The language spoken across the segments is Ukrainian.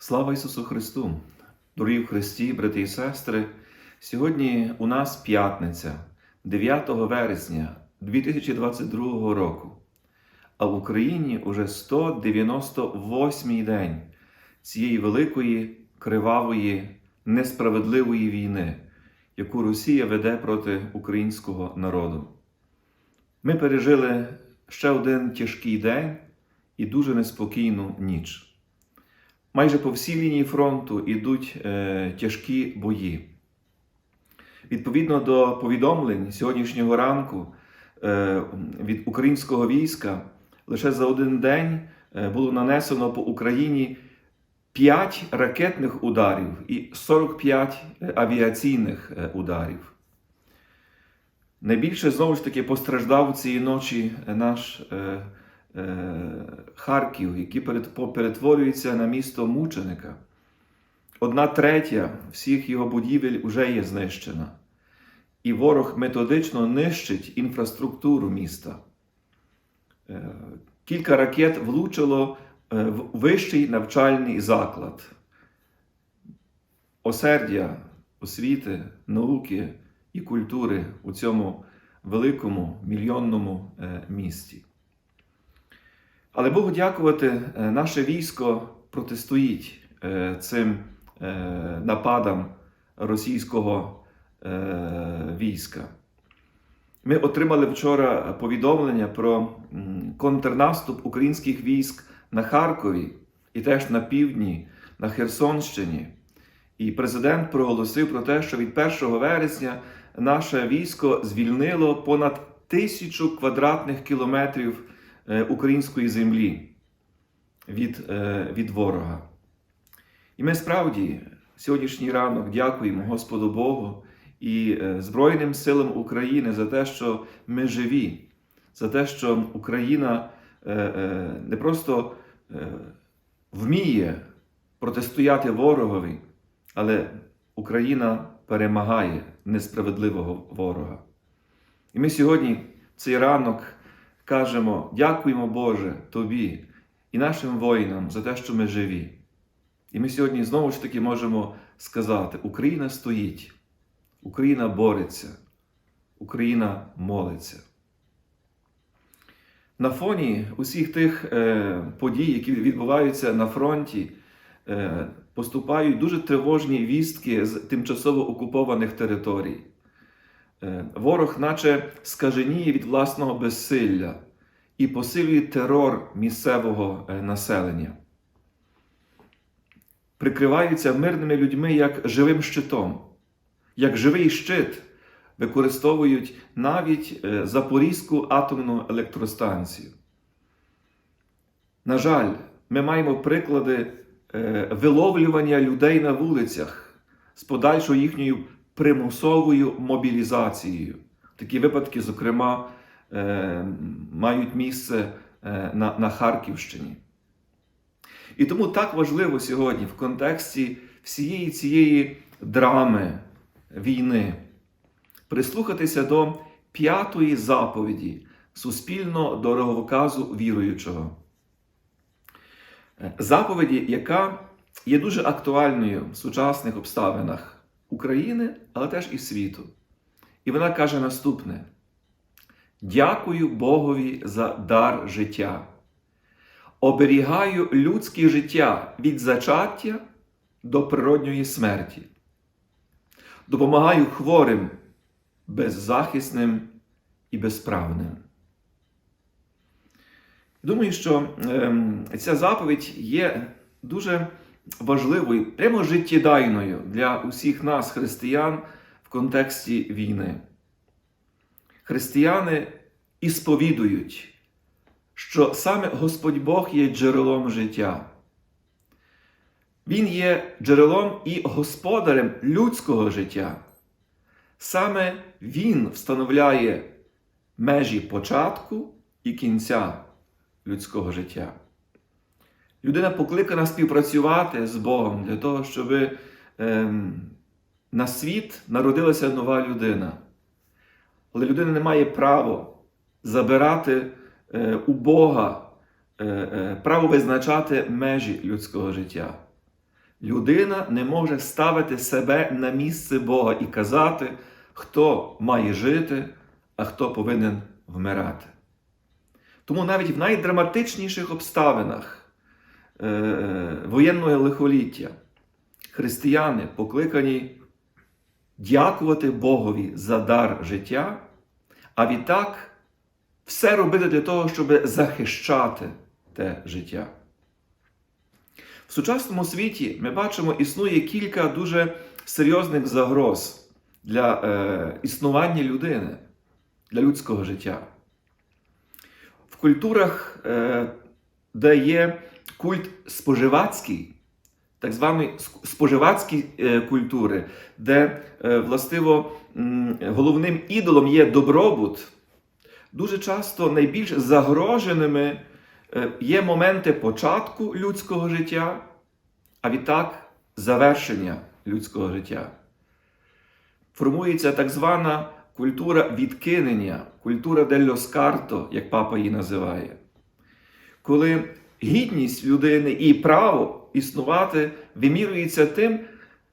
Слава Ісусу Христу! Дорогі в Христі, брати і сестри! Сьогодні у нас п'ятниця, 9 вересня 2022 року, а в Україні уже 198-й день цієї великої, кривавої, несправедливої війни, яку Росія веде проти українського народу. Ми пережили ще один тяжкий день і дуже неспокійну ніч. Майже по всій лінії фронту йдуть е, тяжкі бої. Відповідно до повідомлень сьогоднішнього ранку е, від українського війська лише за один день е, було нанесено по Україні 5 ракетних ударів і 45 авіаційних е, ударів. Найбільше знову ж таки постраждав цієї ночі наш е, е, Харків, який перет- перетворюється на місто мученика. Одна третя всіх його будівель вже є знищена. І ворог методично нищить інфраструктуру міста. Е, Кілька ракет влучило е, в вищий навчальний заклад. Осердя освіти, науки і культури у цьому великому мільйонному е, місті. Але Богу дякувати, е, наше військо протистоїть е, цим е, нападам російського війська. Ми отримали вчора повідомлення про контрнаступ українських військ на Харкові і теж на півдні, на Херсонщині. І президент проголосив про те, що від 1 вересня наше військо звільнило понад тисячу квадратних кілометрів української землі від, е, від ворога. І ми справді сьогоднішній ранок дякуємо Господу Богу і е, Збройним силам України за те, що ми живі, за те, що Україна е, е, не просто е, вміє протистояти ворогові, але Україна перемагає несправедливого ворога. І ми сьогодні цей ранок кажемо: дякуємо Боже Тобі і нашим воїнам за те, що ми живі. І ми сьогодні знову ж таки можемо сказати: Україна стоїть, Україна бореться, Україна молиться. На фоні усіх тих е, подій, які відбуваються на фронті, е, поступають дуже тривожні вістки з тимчасово окупованих територій. Е, ворог, наче скаженіє від власного безсилля і посилює терор місцевого е, населення. Прикриваються мирними людьми як живим щитом, як живий щит використовують навіть е, Запорізьку атомну електростанцію. На жаль, ми маємо приклади виловлювання людей на вулицях з подальшою їхньою примусовою мобілізацією. Такі випадки, зокрема, е, мають місце е, на, Харківщині. І тому так важливо сьогодні в контексті всієї цієї драми війни прислухатися до п'ятої заповіді суспільно дороговказу віруючого. Заповіді, яка є дуже актуальною в сучасних обставинах України, але теж і світу. І вона каже наступне: Дякую Богові за дар життя. Оберігаю людське життя від зачаття до природньої смерті. Допомагаю хворим, беззахисним і безправним. Думаю, що ем, ця заповідь є дуже важливою, прямо життєдайною для усіх нас, християн, в контексті війни. Християни ісповідують, що саме Господь Бог є джерелом життя. Він є джерелом і господарем людського життя. Саме Він встановляє межі початку і кінця людського життя. Людина покликана співпрацювати з Богом для того, щоб ем, на світ народилася нова людина. Але людина не має права забирати е, у Бога е, е, право визначати межі людського життя. Людина не може ставити себе на місце Бога і казати, хто має жити, а хто повинен вмирати. Тому навіть в найдраматичніших обставинах воєнного лихоліття християни покликані дякувати Богові за дар життя, а відтак все робити для того, щоб захищати те життя. В сучасному світі ми бачимо, існує кілька дуже серйозних загроз для е, існування людини, для людського життя. В культурах, е, де є культ споживацький, так звані споживацькі е, культури, де е, властиво головним ідолом є добробут, дуже часто найбільш загроженими е, є моменти початку людського життя, а відтак завершення людського життя. Формується так звана культура відкинення, культура делло скарто, як папа її називає. Коли гідність людини і право існувати вимірюється тим,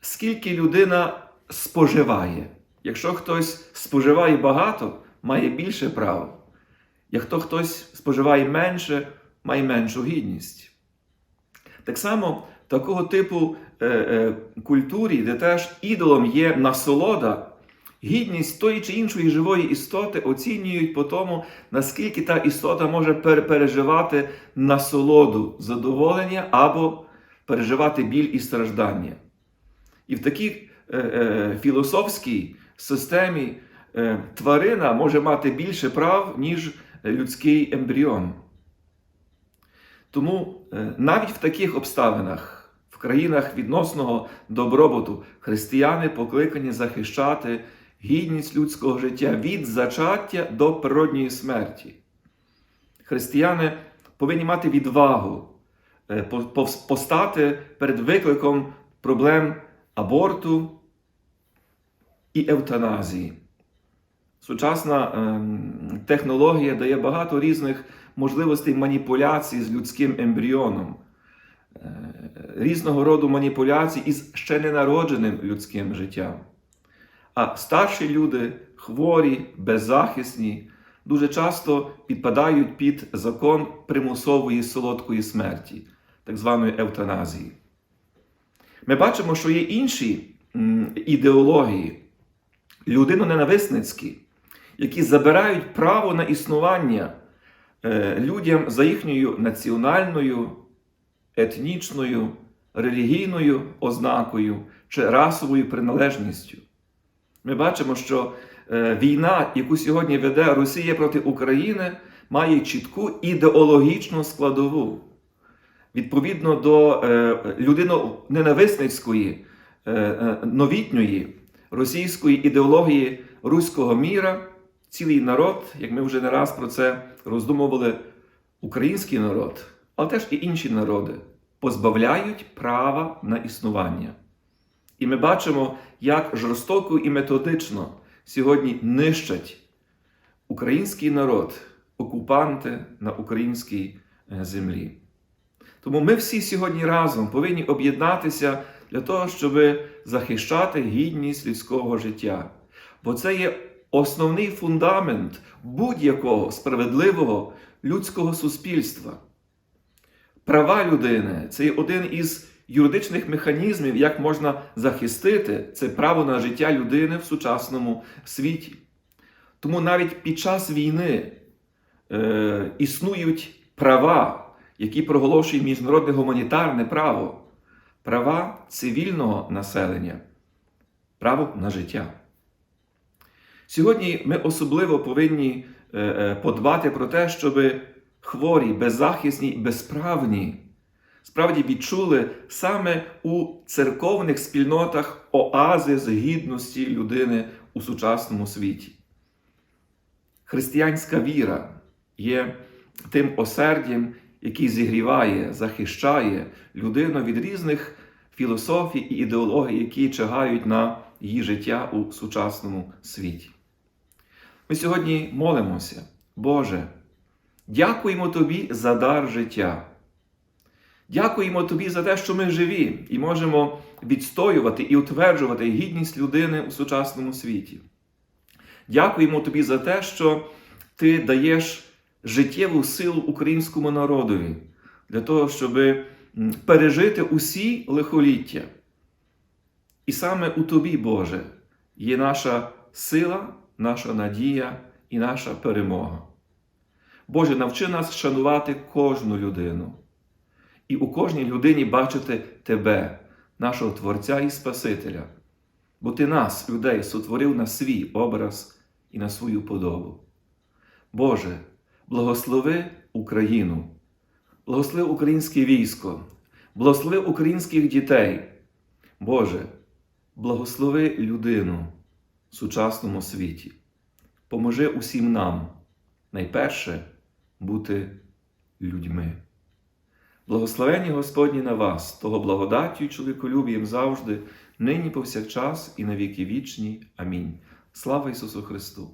скільки людина споживає. Якщо хтось споживає багато, має більше права. Якщо хтось споживає менше, має меншу гідність. Так само такого типу е, е, культурі, де теж ідолом є насолода, гідність тої чи іншої живої істоти оцінюють по тому, наскільки та істота може переживати насолоду, задоволення або переживати біль і страждання. І в такій е, е, філософській системі е, тварина може мати більше прав, ніж людський ембріон. Тому е, навіть в таких обставинах, в країнах відносного добробуту, християни покликані захищати гідність людського життя від зачаття до природньої смерті. Християни повинні мати відвагу е, постати перед викликом проблем аборту і евтаназії. Сучасна ем, технологія дає багато різних можливостей маніпуляцій з людським ембріоном, е, різного роду маніпуляцій із ще ненародженим людським життям. А старші люди, хворі, беззахисні, дуже часто підпадають під закон примусової солодкої смерті, так званої евтаназії. Ми бачимо, що є інші ідеології, людиноненависницькі, які забирають право на існування е, людям за їхньою національною, етнічною, релігійною ознакою чи расовою приналежністю. Ми бачимо, що е, війна, яку сьогодні веде Росія проти України, має чітку ідеологічну складову. Відповідно до е, людиноненависницької, е, новітньої російської ідеології руського міра, цілий народ, як ми вже не раз про це роздумували, український народ, але теж і інші народи, позбавляють права на існування. І ми бачимо, як жорстоко і методично сьогодні нищать український народ, окупанти на українській е, землі. Тому ми всі сьогодні разом повинні об'єднатися для того, щоб захищати гідність людського життя. Бо це є основний фундамент будь-якого справедливого людського суспільства. Права людини це є один із юридичних механізмів, як можна захистити це право на життя людини в сучасному світі. Тому навіть під час війни е, існують права, які проголошує міжнародне гуманітарне право, права цивільного населення, право на життя. Сьогодні ми особливо повинні е, е, подбати про те, щоб хворі, беззахисні, безправні справді відчули саме у церковних спільнотах оазис гідності людини у сучасному світі. Християнська віра є тим осердям, який зігріває, захищає людину від різних філософій і ідеологій, які чагають на її життя у сучасному світі. Ми сьогодні молимося, Боже, дякуємо Тобі за дар життя. Дякуємо Тобі за те, що ми живі і можемо відстоювати і утверджувати гідність людини у сучасному світі. Дякуємо Тобі за те, що Ти даєш життєву силу українському народові для того, щоб пережити усі лихоліття. І саме у Тобі, Боже, є наша сила, наша надія і наша перемога. Боже, навчи нас шанувати кожну людину і у кожній людині бачити Тебе, нашого Творця і Спасителя, бо Ти нас, людей, сотворив на свій образ і на свою подобу. Боже, благослови Україну, благослови українське військо, благослови українських дітей. Боже, благослови людину в сучасному світі. Поможи усім нам найперше бути людьми. Благословені Господні на вас, того благодаттю і чоловіколюбієм завжди, нині повсякчас і на віки вічні. Амінь. Слава Ісусу Христу!